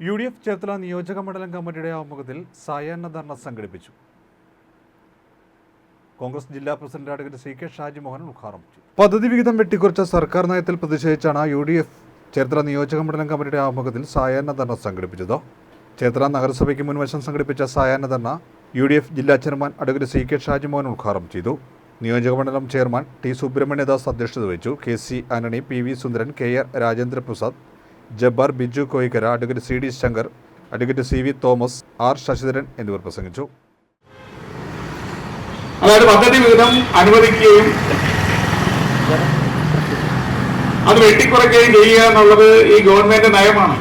U D F Cherthala നിയോജക മണ്ഡലം കമ്മിറ്റിയുടെ ആമുഖത്തിൽ സായാഹ്ന ധർണ സംഘടിപ്പിച്ചു. കോൺഗ്രസ് ജില്ലാ president advocate C K Shajimohan ഉദ്ഘാടനം ചെയ്തു. പദ്ധതി വിഹിതം വെട്ടിക്കുറച്ച സർക്കാർ നയത്തിൽ പ്രതിഷേധിച്ചാണ് യു ഡി എഫ് ചേർത്തല നിയോജക മണ്ഡലം കമ്മിറ്റിയുടെ ആമുഖത്തിൽ സായാഹ്ന ധർണ സംഘടിപ്പിച്ചത്. ചേർത്തല നഗരസഭയ്ക്ക് മുൻവശം സംഘടിപ്പിച്ച സായാഹ്ന ധർണ യു ഡി എഫ് ജില്ലാ chairman advocate C K Shajimohan ഉദ്ഘാടനം ചെയ്തു. നിയോജകമണ്ഡലം ചെയർമാൻ ടി സുബ്രഹ്മണ്യദാസ് അധ്യക്ഷത വഹിച്ചു. K C Antony P V Sundaran K R Rajendra Prasad Jabbar Biju Koyikkara advocate C D Shankar advocate C V Thomas R Sasidharan എന്നിവർ പ്രസംഗിച്ചു. അതായത് പദ്ധതി വിഹിതം അനുവദിക്കുകയും അത് വെട്ടിക്കുറയ്ക്കുകയും ചെയ്യുക എന്നുള്ളത് ഈ ഗവൺമെന്റ് നയമാണ്.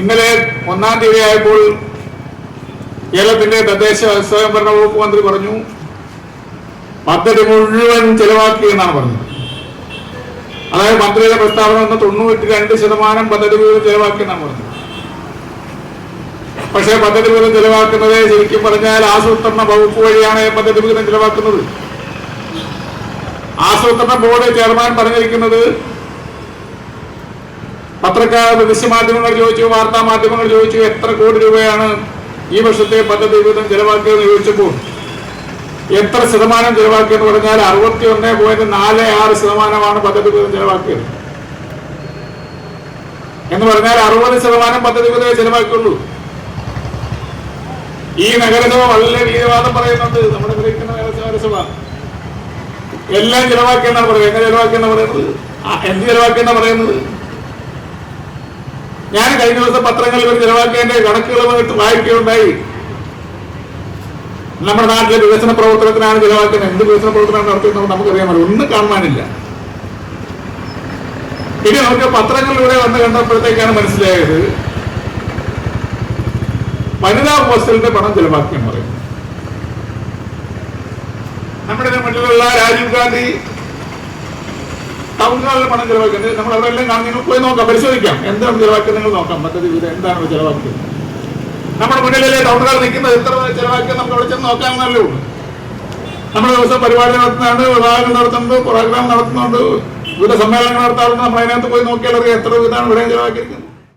ഇന്നലെ ഒന്നാം തീയതി ആയപ്പോൾ കേരളത്തിന്റെ തദ്ദേശ സ്വയംഭരണ വകുപ്പ് മന്ത്രി പറഞ്ഞു പദ്ധതി മുഴുവൻ ചെലവാക്കി എന്നാണ് പറഞ്ഞത്. അതായത് മന്ത്രിയുടെ പ്രസ്താവന വന്ന തൊണ്ണൂറ്റി രണ്ട് ശതമാനം പദ്ധതി വിവരം ചെലവാക്കി എന്നാണ് പറഞ്ഞത്. പക്ഷേ പദ്ധതി വിഹിതം ചെലവാക്കുന്നത് ശരിക്കും പറഞ്ഞാൽ ആസൂത്രണ വകുപ്പ് വഴിയാണ് പദ്ധതി വിഹിതം ചെലവാക്കുന്നത്. ആസൂത്രണ ബോർഡ് ചെയർമാൻ പറഞ്ഞിരിക്കുന്നത് പത്രക്കാർ ദൃശ്യമാധ്യമങ്ങൾ ചോദിച്ചു വാർത്താ മാധ്യമങ്ങൾ ചോദിച്ചു എത്ര കോടി രൂപയാണ് ഈ വർഷത്തെ പദ്ധതി വിഹിതം ചെലവാക്കിയതെന്ന് ചോദിച്ചപ്പോൾ എത്ര ശതമാനം ചെലവാക്കിയെന്ന് പറഞ്ഞാൽ അറുപത്തി ഒന്ന് പോയിന്റ് നാല് ആറ് ശതമാനമാണ് പദ്ധതി വിഹിതം ചെലവാക്കിയത്. എന്ന് പറഞ്ഞാൽ അറുപത് ശതമാനം പദ്ധതി വിഹിതമേ ചെലവാക്കിയുള്ളൂ. ഈ നഗരസഭ വളരെ വീരവാദം പറയുന്നുണ്ട്. നമ്മുടെ ഗ്രഹിക്കുന്ന നഗരസഭ. എല്ലാം ചെലവാക്കിയെന്നാണ് പറയുന്നത്. എങ്ങനെ ചെലവാക്കിയെന്നാ പറയുന്നത്? എന്ത് ചെലവാക്കിയെന്നാ പറയുന്നത്? ഞാൻ കഴിഞ്ഞ ദിവസം പത്രങ്ങളിൽ ചെലവാക്കിയതിന്റെ കണക്കുകളുമായിട്ട് വായിക്കുകയുണ്ടായി. നമ്മുടെ നാട്ടിലെ വികസന പ്രവർത്തനത്തിനാണ് ചിലവാക്കുന്നത് എന്ത് വികസന പ്രവർത്തനമാണ് നടത്തുന്നത് നമുക്കറിയാമല്ലോ. ഒന്നും കാണാനില്ല. ഇനി നമുക്ക് പത്രങ്ങളിലൂടെ വന്ന് കണ്ടപ്പോഴത്തേക്കാണ് മനസ്സിലായത്. വനിതാ ഹോസ്റ്റലിന്റെ പണം ചെലവാക്കിയെന്ന് പറയും നമ്മുടെ മുന്നിലുള്ള രാജീവ് ഗാന്ധി ടൗൺ ഹാളിൽ പണം ചിലവാക്കുന്നത് നമ്മൾ അവരെല്ലാം കാണുന്ന നിങ്ങൾ പോയി നോക്കാം പരിശോധിക്കാം. എന്താണ് ചിലവാക്കുന്നത് നിങ്ങൾ നോക്കാം. പദ്ധതി ഇത് എന്താണ് ചെലവാക്കിയത്? നമ്മുടെ മുന്നിലല്ലേ ടൗൺ നിൽക്കുന്നത്? എത്ര ചെലവാക്കിയത് നമുക്ക് അവിടെ ചെന്ന് നോക്കാമെന്നല്ലേ ഉള്ളൂ. നമ്മൾ ദിവസം പരിപാടി നടത്തുന്നുണ്ട് വിവാഹം നടത്തുന്നുണ്ട് പ്രോഗ്രാം നടത്തുന്നുണ്ട്. വിവിധ സമ്മേളനങ്ങൾ നടത്താറുണ്ട്. നമ്മൾ അതിനകത്ത് പോയി നോക്കിയാൽ അറിയാം എത്ര വീതാണ് ഇവിടെ ചെലവാക്കിയിരിക്കുന്നത്.